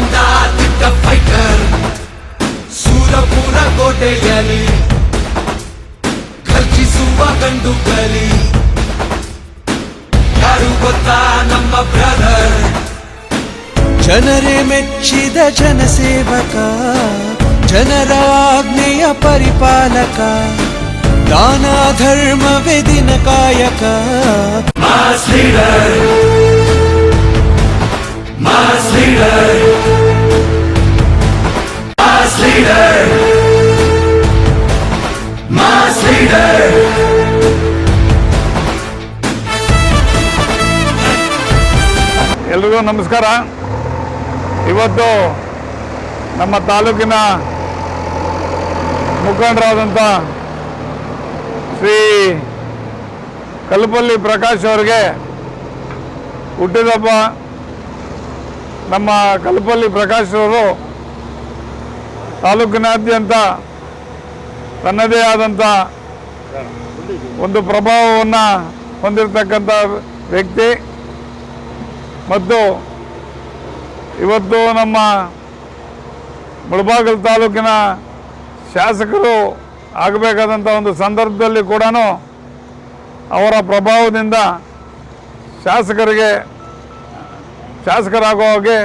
ಬಂದ ದಿಟ್ಟ ಫೈಟರ್ ಸೂರಪುರ ಕೋಟೆಯಲ್ಲಿ ಖರ್ಚಿಸುವ ಗಂಡು ಗಲಿ ಯಾರು ಗೊತ್ತಾ ನಮ್ಮ ಬ್ರದರ್? ಜನರೇ ಮೆಚ್ಚಿದ ಜನಸೇವಕ, ಜನರ ಆಜ್ಞೆಯ ಪರಿಪಾಲಕ, ದಾನ ಧರ್ಮವೇ ದಿನ ಕಾಯಕ. ಮಾಸ್ ಲೀಡರ್, ಮಾಸ್ ಎಲ್ರಿಗೂ ನಮಸ್ಕಾರ. ಇವತ್ತು ನಮ್ಮ ತಾಲೂಕಿನ ಮುಖಂಡರಾದಂಥ ಶ್ರೀ ಕಲ್ಪಲ್ಲಿ ಪ್ರಕಾಶ್ ಅವರಿಗೆ ಹುಟ್ಟಿದಪ್ಪ. ನಮ್ಮ ಕಲ್ಪಲ್ಲಿ ಪ್ರಕಾಶ್ ಅವರು ತಾಲೂಕಿನಾದ್ಯಂತ ತನ್ನದೇ ಆದಂಥ ಒಂದು ಪ್ರಭಾವವನ್ನು ಹೊಂದಿರತಕ್ಕಂಥ ವ್ಯಕ್ತಿ. ಮತ್ತು ಇವತ್ತು ನಮ್ಮ ಮುಳಬಾಗಲ್ ತಾಲೂಕಿನ ಶಾಸಕರು ಆಗಬೇಕಾದಂಥ ಒಂದು ಸಂದರ್ಭದಲ್ಲಿ ಕೂಡ ಅವರ ಪ್ರಭಾವದಿಂದ ಶಾಸಕರಿಗೆ, ಶಾಸಕರಾಗುವ ಹಾಗೆ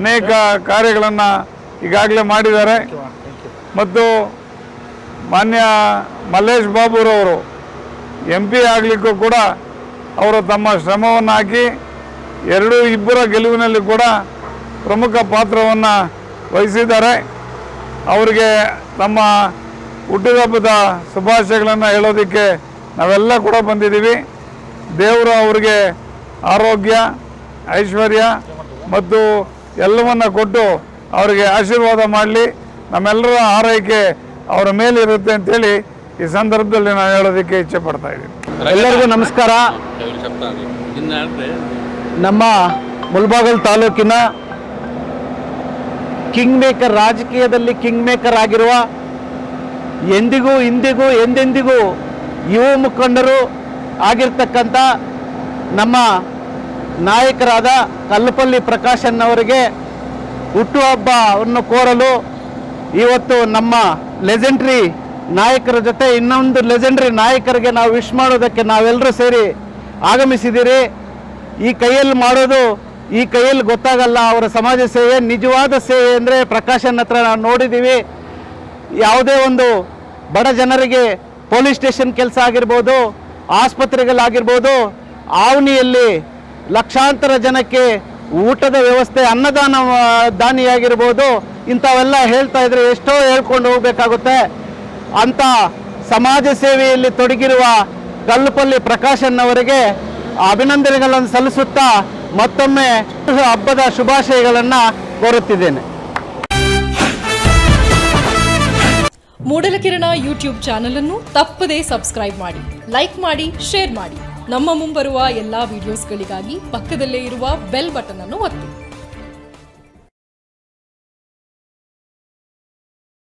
ಅನೇಕ ಕಾರ್ಯಗಳನ್ನು ಈಗಾಗಲೇ ಮಾಡಿದ್ದಾರೆ. ಮತ್ತು ಮಾನ್ಯ ಮಲ್ಲೇಶ್ ಬಾಬುರವರು ಎಂ ಪಿ ಆಗಲಿಕ್ಕೂ ಕೂಡ ಅವರು ತಮ್ಮ ಶ್ರಮವನ್ನು ಹಾಕಿ ಎರಡೂ ಇಬ್ಬರ ಗೆಲುವಿನಲ್ಲಿ ಕೂಡ ಪ್ರಮುಖ ಪಾತ್ರವನ್ನು ವಹಿಸಿದ್ದಾರೆ. ಅವರಿಗೆ ತಮ್ಮ ಹುಟ್ಟಿದಬ್ಬದ ಶುಭಾಶಯಗಳನ್ನು ಹೇಳೋದಕ್ಕೆ ನಾವೆಲ್ಲ ಕೂಡ ಬಂದಿದ್ದೀವಿ. ದೇವರು ಅವರಿಗೆ ಆರೋಗ್ಯ ಐಶ್ವರ್ಯ ಮತ್ತು ಎಲ್ಲವನ್ನ ಕೊಟ್ಟು ಅವರಿಗೆ ಆಶೀರ್ವಾದ ಮಾಡಲಿ. ನಮ್ಮೆಲ್ಲರ ಆರೈಕೆ ಅವರ ಮೇಲಿರುತ್ತೆ ಅಂತೇಳಿ ಈ ಸಂದರ್ಭದಲ್ಲಿ ನಾನು ಹೇಳೋದಕ್ಕೆ ಇಚ್ಛೆ ಪಡ್ತಾ ಇದ್ದೀನಿ. ಎಲ್ಲರಿಗೂ ನಮಸ್ಕಾರ. ನಮ್ಮ ಮುಲ್ಬಾಗಲ್ ತಾಲೂಕಿನ ಕಿಂಗ್ ಮೇಕರ್ ರಾಜಕೀಯದಲ್ಲಿ ಕಿಂಗ್ ಮೇಕರ್ ಆಗಿರುವ ಎಂದಿಗೂ, ಇಂದಿಗೂ, ಎಂದೆಂದಿಗೂ ಯುವ ಮುಖಂಡರು ಆಗಿರ್ತಕ್ಕಂಥ ನಮ್ಮ ನಾಯಕರಾದ ಕಲ್ಲುಪಲ್ಲಿ ಪ್ರಕಾಶನ್ ಅವರಿಗೆ ಹುಟ್ಟುಹಬ್ಬವನ್ನು ಕೋರಲು ಇವತ್ತು ನಮ್ಮ ಲೆಜೆಂಡ್ರಿ ನಾಯಕರ ಜೊತೆ ಇನ್ನೊಂದು ಲೆಜೆಂಡ್ರಿ ನಾಯಕರಿಗೆ ನಾವು ವಿಶ್ ಮಾಡೋದಕ್ಕೆ ನಾವೆಲ್ಲರೂ ಸೇರಿ ಆಗಮಿಸಿದ್ದೀರಿ. ಈ ಕೈಯಲ್ಲಿ ಮಾಡೋದು ಈ ಕೈಯಲ್ಲಿ ಗೊತ್ತಾಗಲ್ಲ, ಅವರ ಸಮಾಜ ಸೇವೆ ನಿಜವಾದ ಸೇವೆ ಅಂದರೆ ಪ್ರಕಾಶನ್ ಹತ್ರ ನಾವು ನೋಡಿದ್ದೀವಿ ಯಾವುದೇ ಒಂದು ಬಡ ಜನರಿಗೆ ಪೊಲೀಸ್ ಸ್ಟೇಷನ್ ಕೆಲಸ ಆಗಿರ್ಬೋದು, ಆಸ್ಪತ್ರೆಗಳಾಗಿರ್ಬೋದು ಆವನಿಯಲ್ಲಿ ಲಕ್ಷಾಂತರ ಜನಕ್ಕೆ ಊಟದ ವ್ಯವಸ್ಥೆ, ಅನ್ನದಾನ ದಾನಿಯಾಗಿರ್ಬೋದು, ಇಂಥವೆಲ್ಲ ಹೇಳ್ತಾ ಇದ್ರೆ ಎಷ್ಟೋ ಹೇಳ್ಕೊಂಡು ಹೋಗಬೇಕಾಗುತ್ತೆ. ಅಂಥ ಸಮಾಜ ಸೇವೆಯಲ್ಲಿ ತೊಡಗಿರುವ ಕಲ್ಲುಪಲ್ಲಿ ಪ್ರಕಾಶನ್ ಅವರಿಗೆ ಅಭಿನಂದನೆಗಳನ್ನು ಸಲ್ಲಿಸುತ್ತಾ ಮತ್ತೊಮ್ಮೆ ಹಬ್ಬದ ಶುಭಾಶಯಗಳನ್ನು ಕೋರುತ್ತಿದ್ದೇನೆ. ಮೂಡಲಕಿರಣ ಯೂಟ್ಯೂಬ್ ಚಾನೆಲ್ ಅನ್ನು ತಪ್ಪದೇ ಸಬ್ಸ್ಕ್ರೈಬ್ ಮಾಡಿ, ಲೈಕ್ ಮಾಡಿ, ಶೇರ್ ಮಾಡಿ. ನಮ್ಮ ಮುಂಬರುವ ಎಲ್ಲಾ ವಿಡಿಯೋಸ್ಗಳಿಗಾಗಿ ಪಕ್ಕದಲ್ಲೇ ಇರುವ ಬೆಲ್ ಬಟನ್ ಅನ್ನು ಒತ್ತಿ.